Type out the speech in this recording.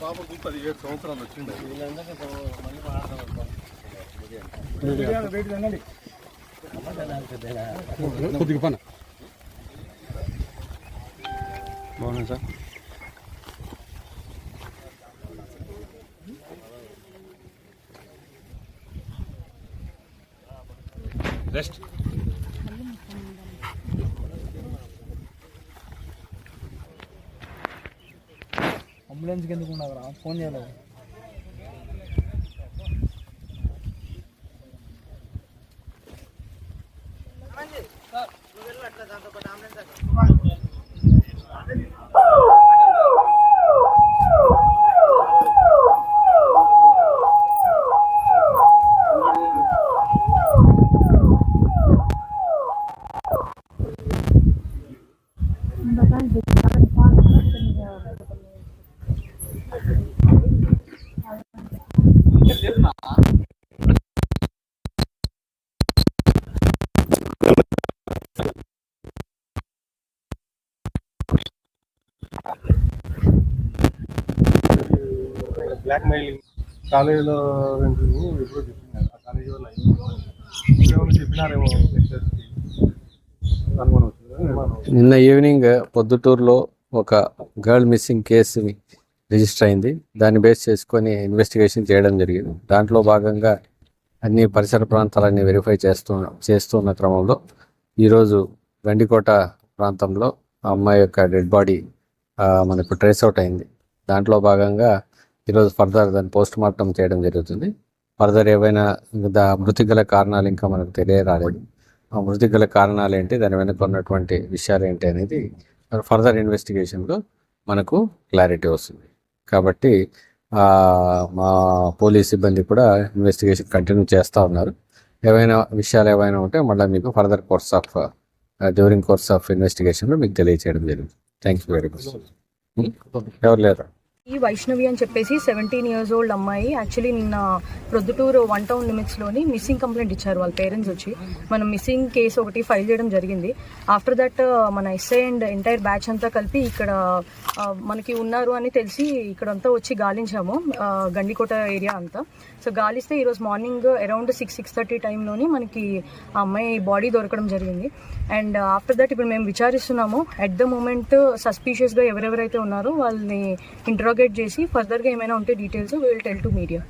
బాబుకు పదిహేడు సంవత్సరాలు వచ్చింది. కొద్దిగా పన. బాగున్నా సార్ రెస్ట్ అంబులెన్స్కి ఎందుకు ఉండవురా ఫోన్ చేయలేదు. బ్లాక్ మెయిలింగ్ కాలేజీలో వెంటనే ఎప్పుడో చెప్పినారు. ఆ కాలేజీ వాళ్ళు ఇంకేమైనా చెప్పినారేమో లెక్చర్స్కి అనుమానం నిన్న ఈవినింగ్ పొద్దుటూరులో ఒక గర్ల్ మిస్సింగ్ కేసు రిజిస్టర్ అయింది. దాన్ని బేస్ చేసుకొని ఇన్వెస్టిగేషన్ చేయడం జరిగింది. దాంట్లో భాగంగా అన్ని పరిసర ప్రాంతాలన్నీ వెరిఫై చేస్తూ చేస్తున్న క్రమంలో ఈరోజు గండికోట ప్రాంతంలో ఆ అమ్మాయి యొక్క డెడ్ బాడీ మనకు ట్రేస్ అవుట్ అయింది. దాంట్లో భాగంగా ఈరోజు ఫర్దర్ దాన్ని పోస్ట్ మార్టం చేయడం జరుగుతుంది. ఫర్దర్ ఏవైనా దా మృతి గల కారణాలు ఇంకా మనకు తెలియరాలేదు. ఆ మృతి గల కారణాలు ఏంటి దాని వెనుక ఉన్నటువంటి విషయాలు ఏంటి అనేది ఫర్దర్ ఇన్వెస్టిగేషన్లో మనకు క్లారిటీ వస్తుంది. కాబట్టి మా పోలీస్ సిబ్బంది కూడా ఇన్వెస్టిగేషన్ కంటిన్యూ చేస్తూ ఉన్నారు. ఏవైనా విషయాలు ఏవైనా ఉంటే మళ్ళీ మీకు further course of during course of ఇన్వెస్టిగేషన్లో మీకు తెలియచేయడం జరిగింది థ్యాంక్ యూ వెరీ మచ్. ఎవరు లేరు? ఈ వైష్ణవి అని చెప్పేసి సెవెంటీన్ ఇయర్స్ ఓల్డ్ అమ్మాయి. యాక్చువల్లీ నిన్న ప్రొద్దుటూరు వన్ టౌన్ లిమిట్స్లోని మిస్సింగ్ కంప్లైంట్ ఇచ్చారు వాళ్ళ పేరెంట్స్ వచ్చి. మనం మిస్సింగ్ కేసు ఒకటి ఫైల్ చేయడం జరిగింది. ఆఫ్టర్ దట్ uh, మన ఎస్ఐ అండ్ ఎంటైర్ బ్యాచ్ అంతా కలిపి ఇక్కడ uh, మనకి ఉన్నారు అని తెలిసి ఇక్కడంతా వచ్చి గాలించాము uh, గండికోట ఏరియా అంతా. సో గాలిస్తే ఈరోజు morning around six six thirty టైంలోని మనకి ఆ అమ్మాయి బాడీ దొరకడం జరిగింది. అండ్ ఆఫ్టర్ దట్ ఇప్పుడు మేము విచారిస్తున్నాము. అట్ ద మూమెంట్ సస్పీషియస్గా ఎవరెవరైతే ఉన్నారో వాళ్ళని टारगेट जैसी फर्दर के मैंने उनके details will tell to media